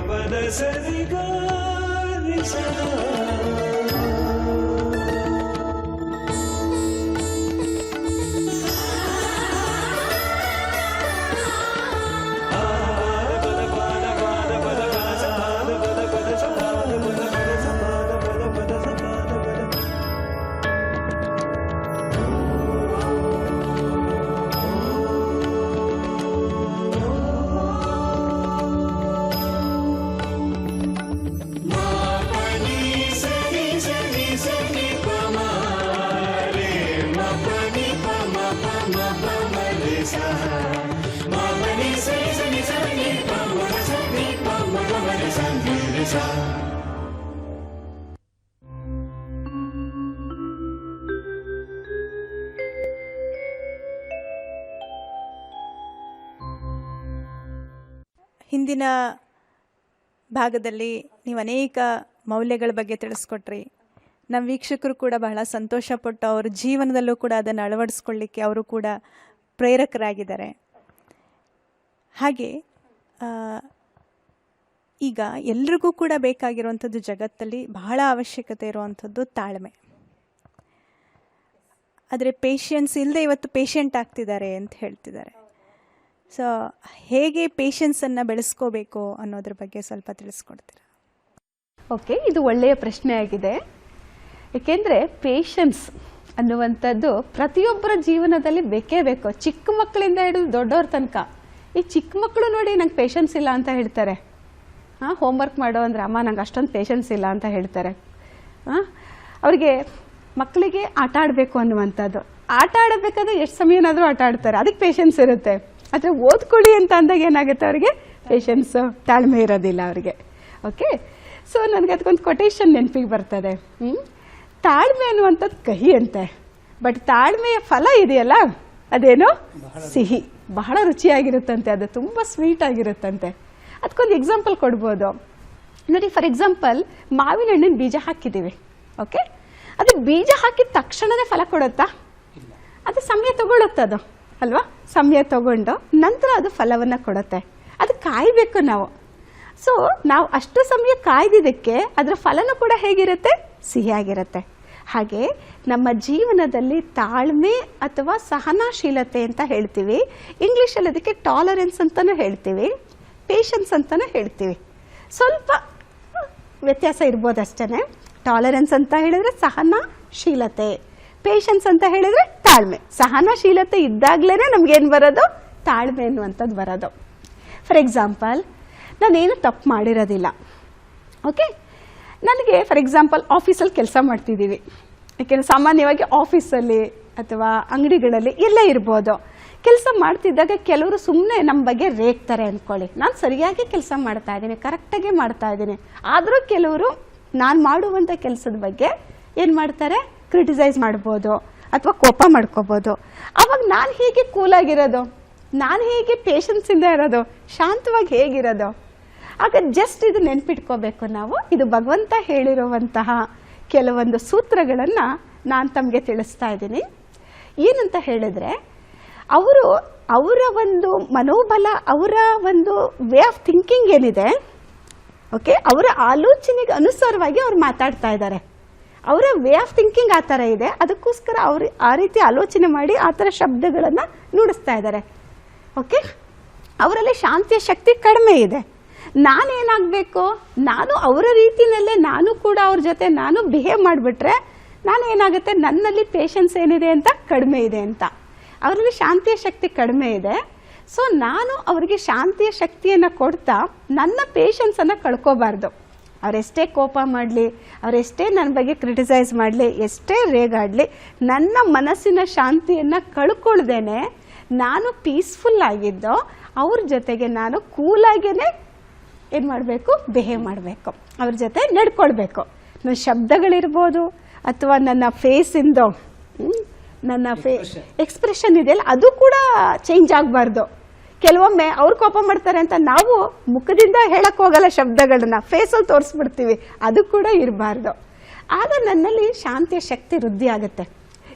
పద సరిగా నిశా ಹಿಂದಿನ ಭಾಗದಲ್ಲಿ ನೀವು ಅನೇಕ ಮೌಲ್ಯಗಳ ಬಗ್ಗೆ ತಿಳಿಸ್ಕೊಟ್ರಿ. ನಮ್ಮ ವೀಕ್ಷಕರು ಕೂಡ ಬಹಳ ಸಂತೋಷಪಟ್ಟು ಅವ್ರ ಜೀವನದಲ್ಲೂ ಕೂಡ ಅದನ್ನು ಅಳವಡಿಸ್ಕೊಳ್ಳಿಕ್ಕೆ ಅವರು ಕೂಡ ಪ್ರೇರಕರಾಗಿದ್ದಾರೆ. ಹಾಗೆ ಈಗ ಎಲ್ರಿಗೂ ಕೂಡ ಬೇಕಾಗಿರುವಂಥದ್ದು ಜಗತ್ತಲ್ಲಿ ಬಹಳ ಅವಶ್ಯಕತೆ ಇರುವಂಥದ್ದು ತಾಳ್ಮೆ. ಆದರೆ ಪೇಷನ್ಸ್ ಇಲ್ಲದೆ ಇವತ್ತು ಪೇಷಂಟ್ ಆಗ್ತಿದ್ದಾರೆ ಅಂತ ಹೇಳ್ತಿದ್ದಾರೆ. ಸೊ ಹೇಗೆ ಪೇಷನ್ಸನ್ನು ಬೆಳೆಸ್ಕೋಬೇಕು ಅನ್ನೋದ್ರ ಬಗ್ಗೆ ಸ್ವಲ್ಪ ತಿಳಿಸ್ಕೊಡ್ತೀರಾ? ಓಕೆ ಇದು ಒಳ್ಳೆಯ ಪ್ರಶ್ನೆ ಆಗಿದೆ. ಏಕೆಂದರೆ ಪೇಷನ್ಸ್ ಅನ್ನುವಂಥದ್ದು ಪ್ರತಿಯೊಬ್ಬರ ಜೀವನದಲ್ಲಿ ಬೇಕೇ ಬೇಕು. ಚಿಕ್ಕ ಮಕ್ಕಳಿಂದ ಹಿಡಿದು ದೊಡ್ಡವ್ರ ತನಕ. ಈ ಚಿಕ್ಕ ಮಕ್ಕಳು ನೋಡಿ ನಂಗೆ ಪೇಷನ್ಸ್ ಇಲ್ಲ ಅಂತ ಹೇಳ್ತಾರೆ. ಹಾಂ ಹೋಮ್ವರ್ಕ್ ಮಾಡೋ ಅಂದರೆ ಅಮ್ಮ ನಂಗೆ ಅಷ್ಟೊಂದು ಪೇಷನ್ಸ್ ಇಲ್ಲ ಅಂತ ಹೇಳ್ತಾರೆ. ಹಾಂ, ಅವರಿಗೆ ಮಕ್ಕಳಿಗೆ ಆಟ ಆಡಬೇಕು ಅನ್ನುವಂಥದ್ದು. ಆಟ ಆಡಬೇಕಾದ್ರೆ ಎಷ್ಟು ಸಮಯನಾದರೂ ಆಟ ಆಡ್ತಾರೆ. ಅದಕ್ಕೆ ಪೇಷನ್ಸ್ ಇರುತ್ತೆ. ಆದರೆ ಓದ್ಕೊಳ್ಳಿ ಅಂತ ಅಂದಾಗ ಏನಾಗುತ್ತೆ ಅವರಿಗೆ? ಪೇಷನ್ಸು ತಾಳ್ಮೆ ಇರೋದಿಲ್ಲ ಅವರಿಗೆ. ಓಕೆ ಸೊ ನನಗೆ ಅದಕ್ಕೊಂದು ಕೊಟೇಶನ್ ನೆನಪಿಗೆ ಬರ್ತದೆ? ತಾಳ್ಮೆ ಅನ್ನುವಂಥದ್ದು ಕಹಿ ಅಂತೆ. ಬಟ್ ತಾಳ್ಮೆಯ ಫಲ ಇದೆಯಲ್ಲ ಅದೇನು? ಸಿಹಿ. ಬಹಳ ರುಚಿಯಾಗಿರುತ್ತಂತೆ. ಅದು ತುಂಬ ಸ್ವೀಟ್ ಆಗಿರುತ್ತಂತೆ. ಅದಕ್ಕೊಂದು ಎಕ್ಸಾಂಪಲ್ ಕೊಡ್ಬೋದು. ನೋಡಿ ಫಾರ್ ಎಕ್ಸಾಂಪಲ್ ಮಾವಿನ ಹಣ್ಣಿನ ಬೀಜ ಹಾಕಿದ್ದೀವಿ. ಓಕೆ ಅದು ಬೀಜ ಹಾಕಿದ ತಕ್ಷಣವೇ ಫಲ ಕೊಡುತ್ತಾ? ಅದು ಸಮಯ ತಗೊಳುತ್ತದು. ಅದು ಅಲ್ವಾ? ಸಮಯ ತಗೊಂಡು ನಂತರ ಅದು ಫಲವನ್ನು ಕೊಡುತ್ತೆ. ಅದು ಕಾಯಬೇಕು ನಾವು. ಸೊ ನಾವು ಅಷ್ಟು ಸಮಯ ಕಾಯ್ದಿದ್ದಕ್ಕೆ ಅದರ ಫಲನ ಕೂಡ ಹೇಗಿರುತ್ತೆ? ಸಿಹಿಯಾಗಿರುತ್ತೆ. ಹಾಗೆ ನಮ್ಮ ಜೀವನದಲ್ಲಿ ತಾಳ್ಮೆ ಅಥವಾ ಸಹನಾಶೀಲತೆ ಅಂತ ಹೇಳ್ತೀವಿ. ಇಂಗ್ಲೀಷಲ್ಲಿ ಅದಕ್ಕೆ ಟಾಲರೆನ್ಸ್ ಅಂತಲೂ ಹೇಳ್ತೀವಿ. ಪೇಷನ್ಸ್ ಅಂತಲೂ ಹೇಳ್ತೀವಿ. ಸ್ವಲ್ಪ ವ್ಯತ್ಯಾಸ ಇರ್ಬೋದು ಅಷ್ಟೇ ಟಾಲರೆನ್ಸ್ ಅಂತ ಹೇಳಿದ್ರೆ ಸಹನಶೀಲತೆ. ಪೇಷನ್ಸ್ ಅಂತ ಹೇಳಿದ್ರೆ ತಾಳ್ಮೆ. ಸಹನಶೀಲತೆ ಇದ್ದಾಗಲೇ ನಮ್ಗೇನು ಬರೋದು? ತಾಳ್ಮೆ ಅನ್ನುವಂಥದ್ದು ಬರೋದು. ಫಾರ್ ಎಕ್ಸಾಂಪಲ್ ನಾನೇನು ತಪ್ಪು ಮಾಡಿರೋದಿಲ್ಲ. ಓಕೆ ನನಗೆ ಫಾರ್ ಎಕ್ಸಾಂಪಲ್ ಆಫೀಸಲ್ಲಿ ಕೆಲಸ ಮಾಡ್ತಿದ್ದೀವಿ ಯಾಕೆಂದರೆ ಸಾಮಾನ್ಯವಾಗಿ ಆಫೀಸಲ್ಲಿ ಅಥವಾ ಅಂಗಡಿಗಳಲ್ಲಿ ಎಲ್ಲ ಇರ್ಬೋದು. ಕೆಲಸ ಮಾಡ್ತಿದ್ದಾಗ ಕೆಲವರು ಸುಮ್ಮನೆ ನಮ್ಮ ಬಗ್ಗೆ ರೇಗ್ತಾರೆ ಅಂದ್ಕೊಳ್ಳಿ ನಾನು ಸರಿಯಾಗಿ ಕೆಲಸ ಮಾಡ್ತಾ ಇದ್ದೀನಿ ಕರೆಕ್ಟಾಗಿ ಮಾಡ್ತಾ ಇದ್ದೀನಿ. ಆದರೂ ಕೆಲವರು ನಾನು ಮಾಡುವಂಥ ಕೆಲಸದ ಬಗ್ಗೆ ಏನು ಮಾಡ್ತಾರೆ? ಕ್ರಿಟಿಸೈಸ್ ಮಾಡ್ಬೋದು ಅಥವಾ ಕೋಪ ಮಾಡ್ಕೋಬೋದು. ಅವಾಗ ನಾನು ಹೇಗೆ ಕೂಲಾಗಿರೋದು ನಾನು ಹೇಗೆ ಪೇಷನ್ಸಿಂದ ಇರೋದು, ಶಾಂತವಾಗಿ ಹೇಗಿರೋದು? ಆಗ ಜಸ್ಟ್ ಇದು ನೆನ್ಪಿಟ್ಕೋಬೇಕು ನಾವು. ಇದು ಭಗವಂತ ಹೇಳಿರುವಂತಹ ಕೆಲವೊಂದು ಸೂತ್ರಗಳನ್ನು ನಾನು ತಮಗೆ ತಿಳಿಸ್ತಾ ಇದ್ದೀನಿ. ಏನಂತ ಹೇಳಿದ್ರೆ, ಅವರು ಅವರ ಒಂದು ಮನೋಬಲ, ಅವರ ಒಂದು ವೇ ಆಫ್ ಥಿಂಕಿಂಗ್ ಏನಿದೆ ಓಕೆ ಅವರ ಆಲೋಚನೆಗೆ ಅನುಸಾರವಾಗಿ ಅವ್ರು ಮಾತಾಡ್ತಾ ಇದ್ದಾರೆ. ಅವರ ವೇ ಆಫ್ ಥಿಂಕಿಂಗ್ ಆ ಥರ ಇದೆ. ಅದಕ್ಕೋಸ್ಕರ ಅವರು ಆ ರೀತಿ ಆಲೋಚನೆ ಮಾಡಿ ಆ ಥರ ಶಬ್ದಗಳನ್ನು ನುಡಿಸ್ತಾ ಇದ್ದಾರೆ. ಓಕೆ ಅವರಲ್ಲಿ ಶಾಂತಿಯ ಶಕ್ತಿ ಕಡಿಮೆ ಇದೆ. ನಾನೇನಾಗಬೇಕು? ನಾನು ಅವರ ರೀತಿಯಲ್ಲೇ ನಾನು ಕೂಡ ಅವ್ರ ಜೊತೆ ನಾನು ಬಿಹೇವ್ ಮಾಡಿಬಿಟ್ರೆ ನಾನು ಏನಾಗುತ್ತೆ ನನ್ನಲ್ಲಿ ಪೇಷನ್ಸ್ ಏನಿದೆ ಅಂತ ಕಡಿಮೆ ಇದೆ ಅಂತ. ಅವರಲ್ಲಿ ಶಾಂತಿಯ ಶಕ್ತಿ ಕಡಿಮೆ ಇದೆ. ಸೊ ನಾನು ಅವರಿಗೆ ಶಾಂತಿಯ ಶಕ್ತಿಯನ್ನು ಕೊಡ್ತಾ ನನ್ನ ಪೇಷನ್ಸನ್ನು ಕಳ್ಕೋಬಾರ್ದು. ಅವರೆಷ್ಟೇ ಕೋಪ ಮಾಡಲಿ ಅವರೆಷ್ಟೇ ನನ್ನ ಬಗ್ಗೆ ಕ್ರಿಟಿಸೈಸ್ ಮಾಡಲಿ ಎಷ್ಟೇ ರೇಗಾಡಲಿ ನನ್ನ ಮನಸ್ಸಿನ ಶಾಂತಿಯನ್ನು ಕಳ್ಕೊಳ್ದೇನೆ ನಾನು ಪೀಸ್ಫುಲ್ ಆಗಿದ್ದೋ ಅವ್ರ ಜೊತೆಗೆ ನಾನು ಕೂಲಾಗೇ ಏನು ಮಾಡಬೇಕು? ಬಿಹೇವ್ ಮಾಡಬೇಕು. ಅವ್ರ ಜೊತೆ ನಡ್ಕೊಳ್ಬೇಕು. ನನ್ನ ಶಬ್ದಗಳಿರ್ಬೋದು ಅಥವಾ ನನ್ನ ಫೇಸಿಂದು ನನ್ನ ಫೇ ಎಕ್ಸ್ಪ್ರೆಷನ್ ಇದೆಯಲ್ಲ ಅದು ಕೂಡ ಚೇಂಜ್ ಆಗಬಾರ್ದು. ಕೆಲವೊಮ್ಮೆ ಅವ್ರು ಕೋಪ ಮಾಡ್ತಾರೆ ಅಂತ ನಾವು ಮುಖದಿಂದ ಹೇಳಕ್ ಹೋಗಲ್ಲ ಶಬ್ದಗಳನ್ನ. ಫೇಸಲ್ಲಿ ತೋರಿಸ್ಬಿಡ್ತೀವಿ. ಅದು ಕೂಡ ಇರಬಾರ್ದು. ಆಗ ನನ್ನಲ್ಲಿ ಶಾಂತಿಯ ಶಕ್ತಿ ವೃದ್ಧಿ ಆಗುತ್ತೆ.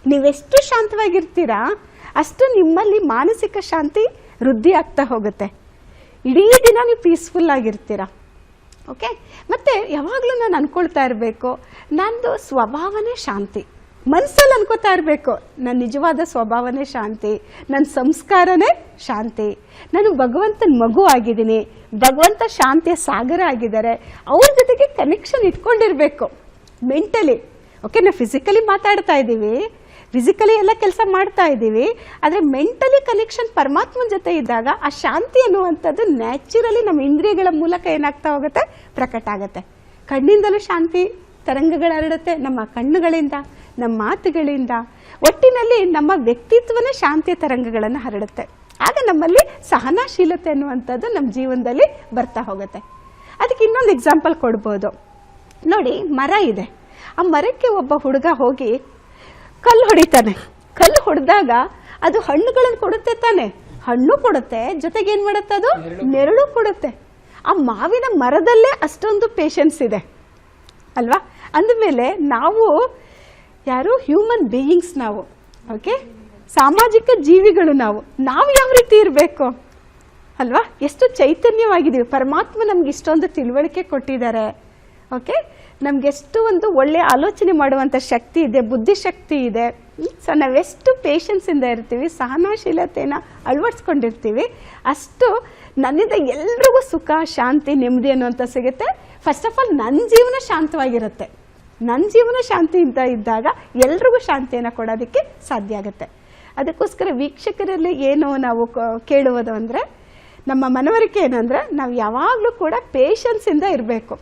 ನೀವೆಷ್ಟು ಶಾಂತವಾಗಿರ್ತೀರಾ, ಅಷ್ಟು ನಿಮ್ಮಲ್ಲಿ ಮಾನಸಿಕ ಶಾಂತಿ ವೃದ್ಧಿ ಆಗ್ತಾ ಹೋಗುತ್ತೆ. ಇಡೀ ದಿನ ನೀವು ಪೀಸ್ಫುಲ್ ಆಗಿರ್ತೀರ. ಓಕೆ ಮತ್ತು ಯಾವಾಗಲೂ ನಾನು ಅಂದ್ಕೊಳ್ತಾ ಇರಬೇಕು, ನಂದು ಸ್ವಭಾವನೇ ಶಾಂತಿ. ಮನಸ್ಸಲ್ಲಿ ಅನ್ಕೋತಾ ಇರಬೇಕು. ನನ್ನ ನಿಜವಾದ ಸ್ವಭಾವನೇ ಶಾಂತಿ ನನ್ನ ಸಂಸ್ಕಾರನೇ ಶಾಂತಿ. ನಾನು ಭಗವಂತನ ಮಗು ಆಗಿದ್ದೀನಿ. ಭಗವಂತ ಶಾಂತಿಯ ಸಾಗರ ಆಗಿದ್ದಾರೆ. ಅವ್ರ ಜೊತೆಗೆ ಕನೆಕ್ಷನ್ ಇಟ್ಕೊಂಡಿರಬೇಕು. ಮೆಂಟಲಿ ಓಕೆ ನಾವು ಫಿಸಿಕಲಿ ಮಾತಾಡ್ತಾ ಇದ್ದೀವಿ. ಫಿಸಿಕಲಿ ಎಲ್ಲ ಕೆಲಸ ಮಾಡ್ತಾ ಇದ್ದೀವಿ. ಆದರೆ ಮೆಂಟಲಿ ಕನೆಕ್ಷನ್ ಪರಮಾತ್ಮನ ಜೊತೆ ಇದ್ದಾಗ ಆ ಶಾಂತಿ ಅನ್ನುವಂಥದ್ದು ನ್ಯಾಚುರಲಿ ನಮ್ಮ ಇಂದ್ರಿಯಗಳ ಮೂಲಕ ಏನಾಗ್ತಾ ಹೋಗುತ್ತೆ? ಪ್ರಕಟ ಆಗುತ್ತೆ. ಕಣ್ಣಿಂದಲೂ ಶಾಂತಿ, ತರಂಗಗಳು ಹರಡುತ್ತೆ. ನಮ್ಮ ಕಣ್ಣುಗಳಿಂದ. ನಮ್ಮ ಮಾತುಗಳಿಂದ ಒಟ್ಟಿನಲ್ಲಿ ನಮ್ಮ ವ್ಯಕ್ತಿತ್ವನ ಶಾಂತಿಯ ತರಂಗಗಳನ್ನು ಹರಡುತ್ತೆ. ಆಗ ನಮ್ಮಲ್ಲಿ ಸಹನಾಶೀಲತೆ ಅನ್ನುವಂಥದ್ದು ನಮ್ಮ ಜೀವನದಲ್ಲಿ ಬರ್ತಾ ಹೋಗುತ್ತೆ. ಅದಕ್ಕೆ ಇನ್ನೊಂದು ಎಕ್ಸಾಂಪಲ್ ಕೊಡ್ಬೋದು. ನೋಡಿ ಮರ ಇದೆ. ಆ ಮರಕ್ಕೆ ಒಬ್ಬ ಹುಡುಗ ಹೋಗಿ ಕಲ್ಲು ಹೊಡಿತಾನೆ. ಕಲ್ಲು ಹೊಡೆದಾಗ ಅದು ಹಣ್ಣುಗಳನ್ನು ಕೊಡುತ್ತೆ ತಾನೆ. ಹಣ್ಣು ಕೊಡುತ್ತೆ ಜೊತೆಗೆ ಏನು ಮಾಡುತ್ತೆ ಅದು? ನೆರಳು ಕೊಡುತ್ತೆ. ಆ ಮಾವಿನ ಮರದಲ್ಲೇ ಅಷ್ಟೊಂದು ಪೇಷನ್ಸ್ ಇದೆ. ಅಲ್ವಾ? ಅಂದಮೇಲೆ ನಾವು ಯಾರು? ಹ್ಯೂಮನ್ ಬೀಯಿಂಗ್ಸ್ ನಾವು. ಓಕೆ ಸಾಮಾಜಿಕ ಜೀವಿಗಳು ನಾವು. ನಾವು ಯಾವ ರೀತಿ ಇರಬೇಕು? ಅಲ್ವಾ? ಎಷ್ಟು ಚೈತನ್ಯವಾಗಿದ್ದೀವಿ. ಪರಮಾತ್ಮ ನಮ್ಗೆ ಇಷ್ಟೊಂದು ತಿಳುವಳಿಕೆ ಕೊಟ್ಟಿದ್ದಾರೆ. ಓಕೆ ನಮ್ಗೆ ಎಷ್ಟು ಒಂದು ಒಳ್ಳೆಯ ಆಲೋಚನೆ ಮಾಡುವಂಥ ಶಕ್ತಿ ಇದೆ, ಬುದ್ಧಿಶಕ್ತಿ ಇದೆ. ಸೊ ನಾವೆಷ್ಟು ಪೇಷನ್ಸಿಂದ ಇರ್ತೀವಿ ಸಹನಾಶೀಲತೆಯನ್ನು ಅಳವಡಿಸ್ಕೊಂಡಿರ್ತೀವಿ, ಅಷ್ಟು ನನ್ನಿಂದ ಎಲ್ರಿಗೂ ಸುಖ, ಶಾಂತಿ, ನೆಮ್ಮದಿ ಅನ್ನುವಂಥ ಸಿಗುತ್ತೆ. ಫಸ್ಟ್ ಆಫ್ ಆಲ್ ನನ್ನ ಜೀವನ ಶಾಂತವಾಗಿರುತ್ತೆ. ನನ್ನ ಜೀವನ ಶಾಂತಿಯಿಂದ ಇದ್ದಾಗ ಎಲ್ರಿಗೂ ಶಾಂತಿಯನ್ನು ಕೊಡೋದಕ್ಕೆ ಸಾಧ್ಯ ಆಗುತ್ತೆ. ಅದಕ್ಕೋಸ್ಕರ ವೀಕ್ಷಕರಲ್ಲಿ ಏನು ನಾವು ಕೇಳುವುದು ಅಂದರೆ, ನಮ್ಮ ಮನವರಿಕೆ ಏನಂದರೆ, ನಾವು ಯಾವಾಗಲೂ ಕೂಡ ಪೇಷನ್ಸಿಂದ ಇರಬೇಕು.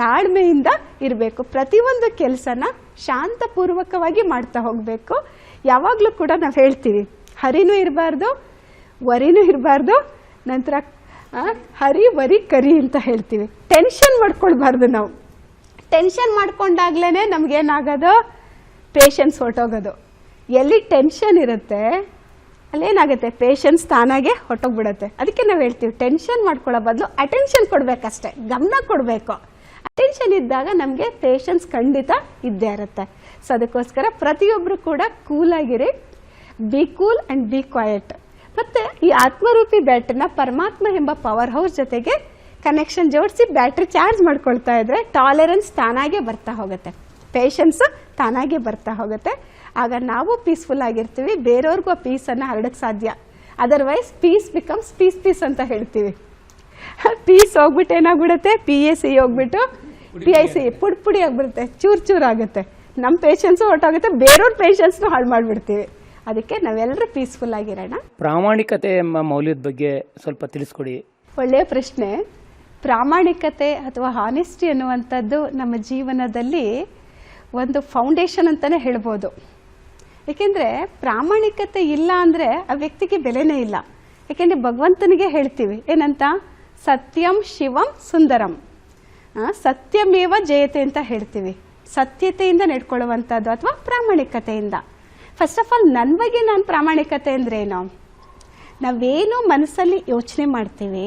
ತಾಳ್ಮೆಯಿಂದ ಇರಬೇಕು. ಪ್ರತಿಯೊಂದು ಕೆಲಸನ ಶಾಂತಪೂರ್ವಕವಾಗಿ ಮಾಡ್ತಾ ಹೋಗಬೇಕು. ಯಾವಾಗಲೂ ಕೂಡ ನಾವು ಹೇಳ್ತೀವಿ, ಹರಿನೂ ಇರಬಾರ್ದು, ವರಿನೂ ಇರಬಾರ್ದು, ನಂತರ ಹರಿ ವರಿ ಕರಿ ಅಂತ ಹೇಳ್ತೀವಿ. ಟೆನ್ಷನ್ ಮಾಡ್ಕೊಳ್ಬಾರ್ದು ನಾವು. ಟೆನ್ಷನ್ ಮಾಡ್ಕೊಂಡಾಗ್ಲೇ ನಮಗೇನಾಗೋದು? ಪೇಷನ್ಸ್ ಹೊರಟೋಗೋದು. ಎಲ್ಲಿ ಟೆನ್ಷನ್ ಇರುತ್ತೆ, ಅಲ್ಲೇನಾಗುತ್ತೆ? ಪೇಷನ್ಸ್ ತಾನಾಗೆ ಹೊಟ್ಟೋಗ್ಬಿಡುತ್ತೆ ಅದಕ್ಕೆ ನಾವು ಹೇಳ್ತೀವಿ ಟೆನ್ಷನ್ ಮಾಡ್ಕೊಳ್ಳೋ ಬದಲು ಅಟೆನ್ಷನ್ ಕೊಡಬೇಕಷ್ಟೆ, ಗಮನ ಕೊಡಬೇಕು. ಅಟೆನ್ಷನ್ ಇದ್ದಾಗ ನಮಗೆ ಪೇಷನ್ಸ್ ಖಂಡಿತ ಇದ್ದೇ ಇರುತ್ತೆ. ಸೊ ಅದಕ್ಕೋಸ್ಕರ ಪ್ರತಿಯೊಬ್ಬರು ಕೂಡ ಕೂಲಾಗಿರಿ be cool and be quiet ಮತ್ತು ಈ ಆತ್ಮರೂಪಿ ಬ್ಯಾಟ್ರಿನ ಪರಮಾತ್ಮ ಎಂಬ ಪವರ್ ಹೌಸ್ ಜೊತೆಗೆ ಕನೆಕ್ಷನ್ ಜೋಡಿಸಿ ಬ್ಯಾಟ್ರಿ ಚಾರ್ಜ್ ಮಾಡ್ಕೊಳ್ತಾ ಇದ್ರೆ ಟಾಲರೆನ್ಸ್ ತಾನಾಗೆ ಬರ್ತಾ ಹೋಗುತ್ತೆ. ಪೇಷನ್ಸು ತಾನಾಗೆ ಬರ್ತಾ ಹೋಗುತ್ತೆ. ಆಗ ನಾವು ಪೀಸ್ಫುಲ್ ಆಗಿರ್ತೀವಿ ಬೇರೆಯವ್ರಿಗೂ ಆ ಪೀಸನ್ನು ಹರಡಕ್ಕೆ ಸಾಧ್ಯ. Otherwise peace becomes piece piece ಅಂತ ಹೇಳ್ತೀವಿ. ಪೀಸ್ ಹೋಗ್ಬಿಟ್ಟು ಏನಾಗ್ಬಿಡುತ್ತೆ? ಪಿ ಎ ಸಿ ಹೋಗ್ಬಿಟ್ಟು ಪಿ ಐ ಸಿ ಪುಡಿ ಪುಡಿ ಆಗ್ಬಿಡುತ್ತೆ. ಚೂರು ಚೂರು ಆಗುತ್ತೆ. ನಮ್ಮ ಪೇಷನ್ಸು ಹೊರಟೋಗುತ್ತೆ ಬೇರೆಯವ್ರ ಪೇಷನ್ಸ್ನು ಹಾಳು ಮಾಡಿಬಿಡ್ತೀವಿ. ಅದಕ್ಕೆ ನಾವೆಲ್ಲರೂ ಪೀಸ್ಫುಲ್ ಆಗಿರೋಣ. ಪ್ರಾಮಾಣಿಕತೆ ಎಂಬ ಮೌಲ್ಯದ ಬಗ್ಗೆ ಸ್ವಲ್ಪ ತಿಳಿಸ್ಕೊಡಿ. ಒಳ್ಳೆಯ ಪ್ರಶ್ನೆ. ಪ್ರಾಮಾಣಿಕತೆ ಅಥವಾ ಹಾನೆಸ್ಟಿ ಅನ್ನುವಂಥದ್ದು ನಮ್ಮ ಜೀವನದಲ್ಲಿ ಒಂದು ಫೌಂಡೇಶನ್ ಅಂತಲೇ ಹೇಳ್ಬೋದು. ಏಕೆಂದರೆ ಪ್ರಾಮಾಣಿಕತೆ ಇಲ್ಲ ಅಂದರೆ ಆ ವ್ಯಕ್ತಿಗೆ ಬೆಲೆನೇ ಇಲ್ಲ. ಏಕೆಂದರೆ ಭಗವಂತನಿಗೆ ಹೇಳ್ತೀವಿ, ಏನಂತ? ಸತ್ಯಂ ಶಿವಂ ಸುಂದರಂ. ಸತ್ಯಮೇವ ಜಯತೆ ಅಂತ ಹೇಳ್ತೀವಿ. ಸತ್ಯತೆಯಿಂದ ನಡ್ಕೊಳ್ಳುವಂಥದ್ದು ಅಥವಾ ಪ್ರಾಮಾಣಿಕತೆಯಿಂದ. ಫಸ್ಟ್ ಆಫ್ ಆಲ್ ನನ್ನ ಬಗ್ಗೆ ನಾನು ಪ್ರಾಮಾಣಿಕತೆ ಅಂದ್ರೇನು? ನಾವೇನು ಮನಸ್ಸಲ್ಲಿ ಯೋಚನೆ ಮಾಡ್ತೀವಿ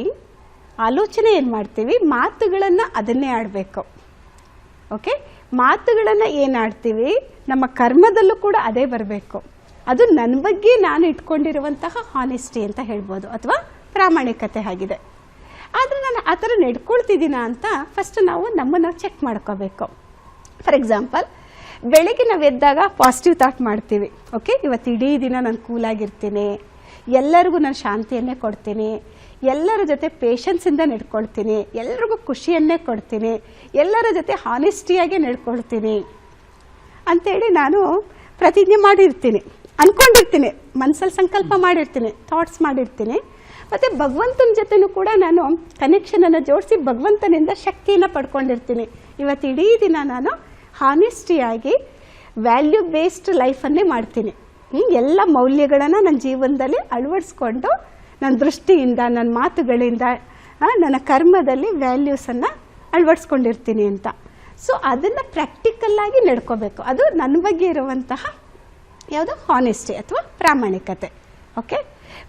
ಆಲೋಚನೆ ಏನು ಮಾಡ್ತೀವಿ? ಮಾತುಗಳನ್ನು ಅದನ್ನೇ ಆಡಬೇಕು. ಓಕೆ ಮಾತುಗಳನ್ನು ಏನು ಆಡ್ತೀವಿ? ನಮ್ಮ ಕರ್ಮದಲ್ಲೂ ಕೂಡ ಅದೇ ಬರಬೇಕು. ಅದು ನನ್ನ ಬಗ್ಗೆ ನಾನು ಇಟ್ಕೊಂಡಿರುವಂತಹ ಹಾನೆಸ್ಟಿ ಅಂತ ಹೇಳ್ಬೋದು, ಅಥವಾ ಪ್ರಾಮಾಣಿಕತೆ ಆಗಿದೆ. ಆದರೆ ನಾನು ಆ ಥರ ನಡ್ಕೊಳ್ತಿದ್ದೀನ ಅಂತ ಫಸ್ಟ್ ನಾವು ನಮ್ಮನ್ನು ಚೆಕ್ ಮಾಡ್ಕೋಬೇಕು. ಫಾರ್ ಎಕ್ಸಾಂಪಲ್ ಬೆಳಗ್ಗೆ ನಾವು ಎದ್ದಾಗ ಪಾಸಿಟಿವ್ ಥಾಟ್ ಮಾಡ್ತೀವಿ. ಓಕೆ ಇವತ್ತು ಇಡೀ ದಿನ ನಾನು ಕೂಲಾಗಿರ್ತೀನಿ ಎಲ್ಲರಿಗೂ ನಾನು ಶಾಂತಿಯನ್ನೇ ಕೊಡ್ತೀನಿ. ಎಲ್ಲರ ಜೊತೆ ಪೇಷನ್ಸಿಂದ ನಡ್ಕೊಳ್ತೀನಿ, ಎಲ್ರಿಗೂ ಖುಷಿಯನ್ನೇ ಕೊಡ್ತೀನಿ, ಎಲ್ಲರ ಜೊತೆ ಹಾನೆಸ್ಟಿಯಾಗಿ ನಡ್ಕೊಳ್ತೀನಿ ಅಂತೇಳಿ ನಾನು ಪ್ರತಿಜ್ಞೆ ಮಾಡಿರ್ತೀನಿ ಅಂದ್ಕೊಂಡಿರ್ತೀನಿ ಮನಸ್ಸಲ್ಲಿ ಸಂಕಲ್ಪ ಮಾಡಿರ್ತೀನಿ ಥಾಟ್ಸ್ ಮಾಡಿರ್ತೀನಿ. ಮತ್ತು ಭಗವಂತನ ಜೊತೆನೂ ಕೂಡ ನಾನು ಕನೆಕ್ಷನನ್ನು ಜೋಡಿಸಿ ಭಗವಂತನಿಂದ ಶಕ್ತಿಯನ್ನು ಪಡ್ಕೊಂಡಿರ್ತೀನಿ. ಇವತ್ತು ಇಡೀ ದಿನ ನಾನು ಹಾನೆಸ್ಟಿಯಾಗಿ ವ್ಯಾಲ್ಯೂ ಬೇಸ್ಡ್ ಲೈಫನ್ನೇ ಮಾಡ್ತೀನಿ. ಎಲ್ಲ ಮೌಲ್ಯಗಳನ್ನು ನನ್ನ ಜೀವನದಲ್ಲಿ ಅಳವಡಿಸ್ಕೊಂಡು ನನ್ನ ದೃಷ್ಟಿಯಿಂದ, ನನ್ನ ಮಾತುಗಳಿಂದ ನನ್ನ ಕರ್ಮದಲ್ಲಿ ವ್ಯಾಲ್ಯೂಸನ್ನು ಅಳವಡಿಸ್ಕೊಂಡಿರ್ತೀನಿ ಅಂತ. ಸೊ ಅದನ್ನು ಪ್ರಾಕ್ಟಿಕಲ್ಲಾಗಿ ನಡ್ಕೋಬೇಕು. ಅದು ನನ್ನ ಬಗ್ಗೆ ಇರುವಂತಹ ಯಾವುದು ಹಾನೆಸ್ಟಿ ಅಥವಾ ಪ್ರಾಮಾಣಿಕತೆ. ಓಕೆ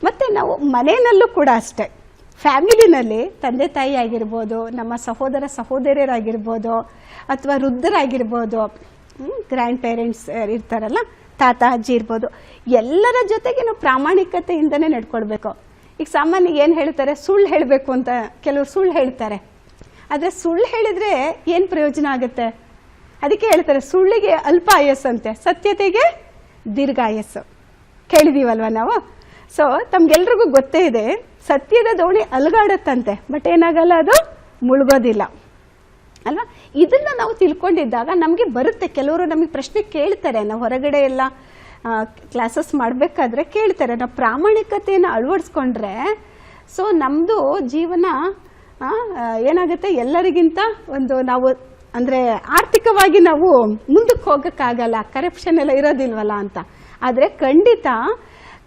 ಮತ್ತು ನಾವು ಮನೆಯಲ್ಲೂ ಕೂಡ ಅಷ್ಟೇ. ಫ್ಯಾಮಿಲಿನಲ್ಲಿ ತಂದೆ ತಾಯಿ ಆಗಿರ್ಬೋದು, ನಮ್ಮ ಸಹೋದರ ಸಹೋದರಿಯರಾಗಿರ್ಬೋದು, ಅಥವಾ ವೃದ್ಧರಾಗಿರ್ಬೋದು ಗ್ರ್ಯಾಂಡ್ ಪೇರೆಂಟ್ಸ್ ಇರ್ತಾರಲ್ಲ, ತಾತ, ಅಜ್ಜಿ ಇರ್ಬೋದು, ಎಲ್ಲರ ಜೊತೆಗೆ ನಾವು ಪ್ರಾಮಾಣಿಕತೆಯಿಂದನೇ ನಡ್ಕೊಳ್ಬೇಕು. ಈಗ ಸಾಮಾನ್ಯ ಏನು ಹೇಳ್ತಾರೆ? ಸುಳ್ಳು ಹೇಳಬೇಕು ಅಂತ ಕೆಲವರು ಸುಳ್ಳು ಹೇಳ್ತಾರೆ. ಆದರೆ ಸುಳ್ಳು ಹೇಳಿದರೆ ಏನು ಪ್ರಯೋಜನ ಆಗುತ್ತೆ? ಅದಕ್ಕೆ ಹೇಳ್ತಾರೆ, ಸುಳ್ಳಿಗೆ ಅಲ್ಪ ಅಂತೆ. ಸತ್ಯತೆಗೆ ದೀರ್ಘಾಯಸ್ಸು. ಕೇಳಿದೀವಲ್ವ ನಾವು? ಸೊ ತಮ್ಗೆಲ್ರಿಗೂ ಗೊತ್ತೇ ಇದೆ, ಸತ್ಯದ ದೋಣಿ ಅಲುಗಾಡತ್ತಂತೆ ಬಟ್ ಏನಾಗಲ್ಲ ಅದು? ಮುಳುಗೋದಿಲ್ಲ. ಅಲ್ವಾ? ಇದನ್ನ ನಾವು ತಿಳ್ಕೊಂಡಿದ್ದಾಗ ನಮಗೆ ಬರುತ್ತೆ. ಕೆಲವರು ನಮಗೆ ಪ್ರಶ್ನೆ ಕೇಳ್ತಾರೆ, ನಾವು ಹೊರಗಡೆ ಎಲ್ಲ ಕ್ಲಾಸಸ್ ಮಾಡಬೇಕಾದ್ರೆ ಕೇಳ್ತಾರೆ. ನಾವು ಪ್ರಾಮಾಣಿಕತೆಯನ್ನು ಅಳವಡಿಸ್ಕೊಂಡ್ರೆ ಸೊ ನಮ್ಮದು ಜೀವನ ಏನಾಗುತ್ತೆ? ಎಲ್ಲರಿಗಿಂತ ಒಂದು ನಾವು, ಅಂದರೆ ಆರ್ಥಿಕವಾಗಿ ನಾವು ಮುಂದಕ್ಕೆ ಹೋಗೋಕ್ಕಾಗಲ್ಲ. ಕರಪ್ಷನ್ ಎಲ್ಲ ಇರೋದಿಲ್ವಲ್ಲ ಅಂತ. ಆದರೆ ಖಂಡಿತ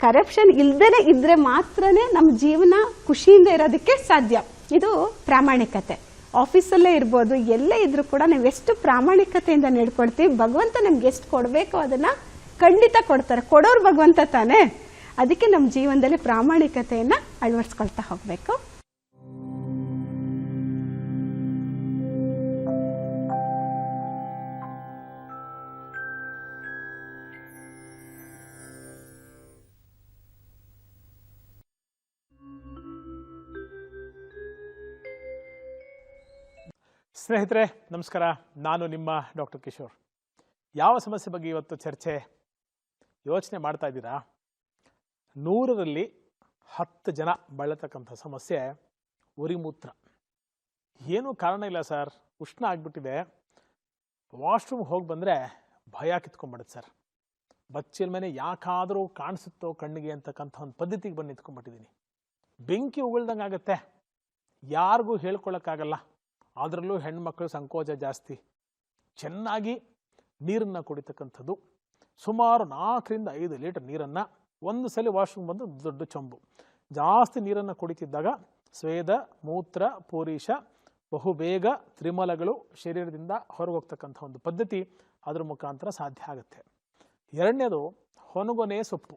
ಕರಪ್ಷನ್ ಇಲ್ದೇ ಇದ್ರೆ ಮಾತ್ರನೇ ನಮ್ಮ ಜೀವನ ಖುಷಿಯಿಂದ ಇರೋದಕ್ಕೆ ಸಾಧ್ಯ. ಇದು ಪ್ರಾಮಾಣಿಕತೆ. ಆಫೀಸಲ್ಲೇ ಇರ್ಬೋದು, ಎಲ್ಲೇ ಇದ್ರೂ ಕೂಡ ನಾವು ಎಷ್ಟು ಪ್ರಾಮಾಣಿಕತೆಯಿಂದ ನಡ್ಕೊಳ್ತೀವಿ, ಭಗವಂತ ನಮ್ಗೆ ಎಷ್ಟು ಕೊಡಬೇಕು ಅದನ್ನ ಖಂಡಿತ ಕೊಡ್ತಾರೆ. ಕೊಡೋರು ಭಗವಂತ ತಾನೇ. ಅದಕ್ಕೆ ನಮ್ಮ ಜೀವನದಲ್ಲಿ ಪ್ರಾಮಾಣಿಕತೆಯನ್ನು ಅಳವಡಿಸ್ಕೊಳ್ತಾ ಹೋಗ್ಬೇಕು. ಸ್ನೇಹಿತರೆ, ನಮಸ್ಕಾರ. ನಾನು ನಿಮ್ಮ ಡಾಕ್ಟರ್ ಕಿಶೋರ್. ಯಾವ ಸಮಸ್ಯೆ ಬಗ್ಗೆ ಇವತ್ತು ಚರ್ಚೆ? ಯೋಚನೆ ಮಾಡ್ತಾ ಇದ್ದೀರಾ? ನೂರರಲ್ಲಿ ಹತ್ತು ಜನ ಬಳತಕ್ಕಂಥ ಸಮಸ್ಯೆ ಉರಿಮೂತ್ರ. ಏನೂ ಕಾರಣ ಇಲ್ಲ ಸರ್. ಉಷ್ಣ ಆಗಿಬಿಟ್ಟಿದೆ. ವಾಶ್ರೂಮ್ ಹೋಗಿ ಬಂದರೆ ಭಯ ಕಿತ್ಕೊಂಡ್ಬಿಡುತ್ತೆ ಸರ್. ಬಚ್ಚಿನ ಮೇಲೆ ಯಾಕಾದರೂ ಕಾಣಿಸುತ್ತೋ ಕಣ್ಣಿಗೆ ಅಂತಕ್ಕಂಥ ಒಂದು ಪದ್ಧತಿಗೆ ಬಂದು ನಿಂತ್ಕೊಂಡ್ಬಿಟ್ಟಿದ್ದೀನಿ. ಬೆಂಕಿ ಉಗುಳ್ದಂಗೆ ಆಗುತ್ತೆ. ಯಾರಿಗೂ ಹೇಳ್ಕೊಳ್ಳೋಕ್ಕಾಗಲ್ಲ ಅದರಲ್ಲೂ ಹೆಣ್ಮಕ್ಳು ಸಂಕೋಚ ಜಾಸ್ತಿ. ಚೆನ್ನಾಗಿ ನೀರನ್ನು ಕುಡಿತಕ್ಕಂಥದ್ದು ಸುಮಾರು ನಾಲ್ಕರಿಂದ ಐದು ಲೀಟರ್ ನೀರನ್ನು ಒಂದು ಸಲ ವಾಶ್ರೂಮ್ ಬಂದು ದೊಡ್ಡ ಚೊಂಬು. ಜಾಸ್ತಿ ನೀರನ್ನು ಕುಡಿತಿದ್ದಾಗ ಸ್ವೇದ, ಮೂತ್ರ, ಪೂರೀಶ, ಬಹುಬೇಗ, ತ್ರಿಮಲಗಳು ಶರೀರದಿಂದ ಹೊರಗೋಗ್ತಕ್ಕಂಥ ಒಂದು ಪದ್ಧತಿ ಅದರ ಮುಖಾಂತರ ಸಾಧ್ಯ ಆಗುತ್ತೆ. ಎರಡನೇದು ಹೊನಗೊನೆ ಸೊಪ್ಪು.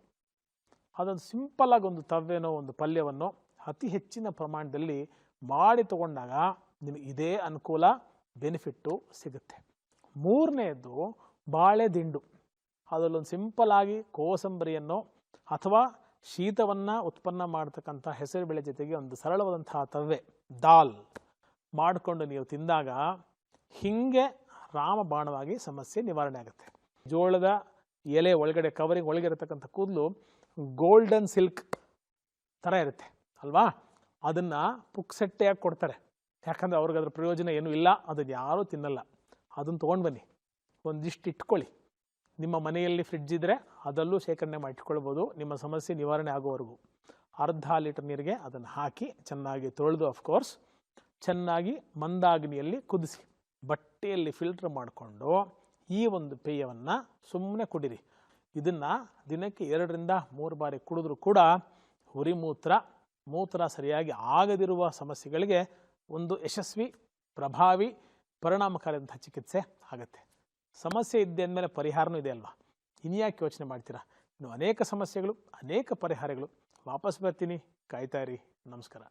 ಅದೊಂದು ಸಿಂಪಲ್ ಆಗಿ ಒಂದು ತವ್ವೆನೋ ಒಂದು ಪಲ್ಯವನ್ನು ಅತಿ ಹೆಚ್ಚಿನ ಪ್ರಮಾಣದಲ್ಲಿ ಮಾಡಿ ತಗೊಂಡಾಗ ನಿಮಗೆ ಇದೇ ಅನುಕೂಲ, ಬೆನಿಫಿಟ್ಟು ಸಿಗುತ್ತೆ. ಮೂರನೆಯದು ಬಾಳೆ ದಿಂಡು ಅದರಲ್ಲೊಂದು ಸಿಂಪಲ್ ಆಗಿ ಕೋಸಂಬರಿಯನ್ನು ಅಥವಾ ಶೀತವನ್ನು ಉತ್ಪನ್ನ ಮಾಡ್ತಕ್ಕಂಥ ಹೆಸರು ಬೆಳೆ ಜೊತೆಗೆ ಒಂದು ಸರಳವಾದಂತಹ ತವೆ, ದಾಲ್ ಮಾಡಿಕೊಂಡು ನೀವು ತಿಂದಾಗ ಹಿಂಗೆ ರಾಮಬಾಣವಾಗಿ ಸಮಸ್ಯೆ ನಿವಾರಣೆ ಆಗುತ್ತೆ. ಜೋಳದ ಎಲೆ ಒಳಗಡೆ ಕವರಿಂಗ್ ಒಳಗೆ ಇರತಕ್ಕಂಥ ಕೂದಲು ಗೋಲ್ಡನ್ ಸಿಲ್ಕ್ ಥರ ಇರುತ್ತೆ, ಅಲ್ವಾ? ಅದನ್ನು ಪುಕ್ಸೆಟ್ಟೆಯಾಗಿ ಕೊಡ್ತಾರೆ. ಯಾಕಂದರೆ ಅವ್ರಿಗೆ ಅದರ ಪ್ರಯೋಜನ ಏನೂ ಇಲ್ಲ, ಅದನ್ನು ಯಾರೂ ತಿನ್ನಲ್ಲ. ಅದನ್ನು ತೊಗೊಂಡು ಬನ್ನಿ. ಒಂದಿಷ್ಟು ಇಟ್ಕೊಳ್ಳಿ. ನಿಮ್ಮ ಮನೆಯಲ್ಲಿ ಫ್ರಿಡ್ಜ್ ಇದ್ದರೆ ಅದಲ್ಲೂ ಶೇಖರಣೆ ಮಾಡಿಟ್ಕೊಳ್ಬೋದು. ನಿಮ್ಮ ಸಮಸ್ಯೆ ನಿವಾರಣೆ ಆಗೋವರೆಗೂ ಅರ್ಧ ಲೀಟರ್ ನೀರಿಗೆ ಅದನ್ನು ಹಾಕಿ ಚೆನ್ನಾಗಿ ತೊಳೆದು ಅಫ್ಕೋರ್ಸ್ ಚೆನ್ನಾಗಿ ಮಂದಾಗ್ನಿಯಲ್ಲಿ ಕುದಿಸಿ. ಬಟ್ಟೆಯಲ್ಲಿ ಫಿಲ್ಟರ್ ಮಾಡಿಕೊಂಡು ಈ ಒಂದು ಪೇಯವನ್ನು ಸುಮ್ಮನೆ ಕುಡಿರಿ. ಇದನ್ನು ದಿನಕ್ಕೆ ಎರಡರಿಂದ ಮೂರು ಬಾರಿ ಕುಡಿದ್ರೂ ಕೂಡ ಹುರಿ ಮೂತ್ರ ಮೂತ್ರ ಸರಿಯಾಗಿ ಆಗದಿರುವ ಸಮಸ್ಯೆಗಳಿಗೆ ಒಂದು ಯಶಸ್ವಿ, ಪ್ರಭಾವಿ ಪರಿಣಾಮಕಾರಿಯಾದಂಥ ಚಿಕಿತ್ಸೆ ಆಗುತ್ತೆ. ಸಮಸ್ಯೆ ಇದ್ದೆ ಅಂದಮೇಲೆ ಪರಿಹಾರನೂ ಇದೆ ಅಲ್ವಾ? ಇನ್ಯಾಕೆ ಯೋಚನೆ ಮಾಡ್ತೀರಾ? ಇನ್ನು ಅನೇಕ ಸಮಸ್ಯೆಗಳು, ಅನೇಕ ಪರಿಹಾರಗಳು. ವಾಪಸ್ ಬರ್ತೀನಿ. ಕಾಯ್ತಾ ಇರಿ. ನಮಸ್ಕಾರ.